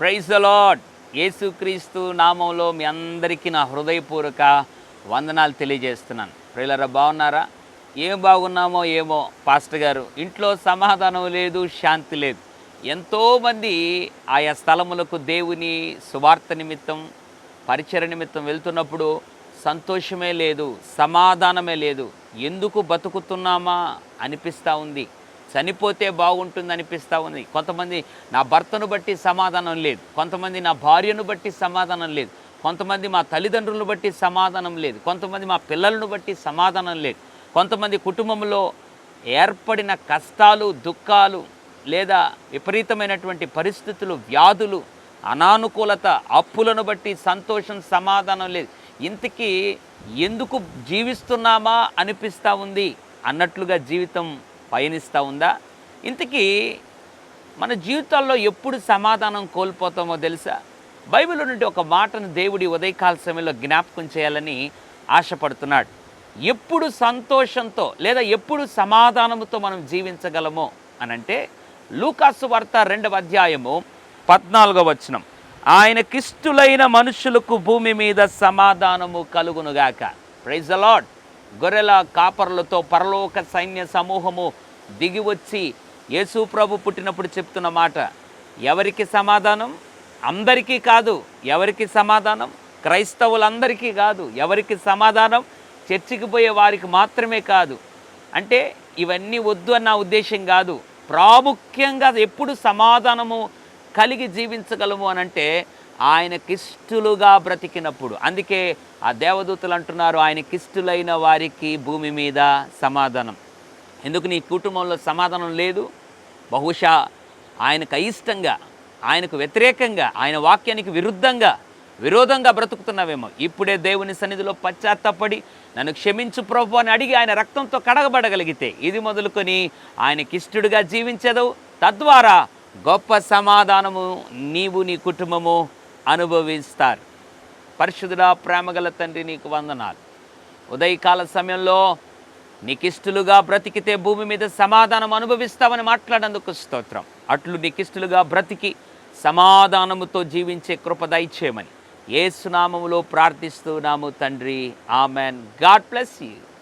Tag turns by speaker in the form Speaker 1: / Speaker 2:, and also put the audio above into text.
Speaker 1: Praise the lord యేసుక్రీస్తు నామంలో మీ అందరికీ నా హృదయపూర్వక వందనాలు తెలియజేస్తున్నాను. ప్రియులరా బాగున్నారా? ఏం బాగున్నామో ఏమో పాస్టర్ గారు. ఇంట్లో సమాధానం లేదు శాంతి లేదు. ఎంతోమంది ఆయా స్థలములకు దేవుని సువార్త నిమిత్తం పరిచర నిమిత్తం వెళ్తున్నప్పుడు సంతోషమే లేదు సమాధానమే లేదు. ఎందుకు బతుకుతున్నామా అనిపిస్తూ ఉంది. చనిపోతే బాగుంటుంది అనిపిస్తూ ఉంది. కొంతమంది నా భర్తను బట్టి సమాధానం లేదు. కొంతమంది నా భార్యను బట్టి సమాధానం లేదు. కొంతమంది మా తల్లిదండ్రులను బట్టి సమాధానం లేదు. కొంతమంది మా పిల్లలను బట్టి సమాధానం లేదు. కొంతమంది కుటుంబంలో ఏర్పడిన కష్టాలు దుఃఖాలు లేదా విపరీతమైనటువంటి పరిస్థితులు వ్యాధులు అనానుకూలత అప్పులను బట్టి సంతోషం సమాధానం లేదు. ఇంతకీ ఎందుకు జీవిస్తున్నామా అనిపిస్తూ ఉంది అన్నట్లుగా జీవితం పయనిస్తూ ఉందా? ఇంతకీ మన జీవితాల్లో ఎప్పుడు సమాధానం కోల్పోతామో తెలుసా? బైబిల్ నుండి ఒక మాటను దేవుడి ఉదయకాల సమయంలో జ్ఞాపకం చేయాలని ఆశపడుతున్నాడు. ఎప్పుడు సంతోషంతో లేదా ఎప్పుడు సమాధానంతో మనం జీవించగలమో అనంటే లూకాసు వార్త రెండవ అధ్యాయము పద్నాలుగో వచనం. ఆయనకిష్టులైన మనుషులకు భూమి మీద సమాధానము కలుగునుగాక. ప్రైజ్ అలాడ్ గొర్రెల కాపర్లతో పరలోక సైన్య సమూహము దిగి వచ్చి యేసు ప్రభు పుట్టినప్పుడు చెప్తున్న మాట ఎవరికి సమాధానం? అందరికీ కాదు. ఎవరికి సమాధానం? క్రైస్తవులందరికీ కాదు. ఎవరికి సమాధానం? చర్చికి పోయే వారికి మాత్రమే కాదు. అంటే ఇవన్నీ వద్దు అన్న ఉద్దేశం కాదు. ప్రాముఖ్యంగా ఎప్పుడు సమాధానము కలిగి జీవించగలము అని అంటే ఆయనకిష్టులుగా బ్రతికినప్పుడు. అందుకే ఆ దేవదూతలు అంటున్నారు ఆయనకిష్టులైన వారికి భూమి మీద సమాధానం. ఎందుకు నీ కుటుంబంలో సమాధానం లేదు? బహుశా ఆయనకు అయిష్టంగా ఆయనకు వ్యతిరేకంగా ఆయన వాక్యానికి విరుద్ధంగా విరోధంగా బ్రతుకుతున్నావేమో. ఇప్పుడే దేవుని సన్నిధిలో పశ్చాత్తపడి నన్ను క్షమించు ప్రభు అని అడిగి ఆయన రక్తంతో కడగబడగలిగితే ఇది మొదలుకొని ఆయనకిష్టుడిగా జీవించదు తద్వారా గొప్ప సమాధానము నీవు నీ కుటుంబము అనుభవిస్తారు. పరిశుద్ధుడా ప్రేమగల తండ్రి నీకు వందనాలు. ఉదయకాల సమయంలో నికిష్టులుగా బ్రతికితే భూమి మీద సమాధానం అనుభవిస్తామని మాట్లాడేందుకు స్తోత్రం. అట్లు నికిష్టులుగా బ్రతికి సమాధానముతో జీవించే కృప దయచేయమని. ఏసునామములో ప్రార్థిస్తున్నాము తండ్రి. ఆమెన్. God bless you.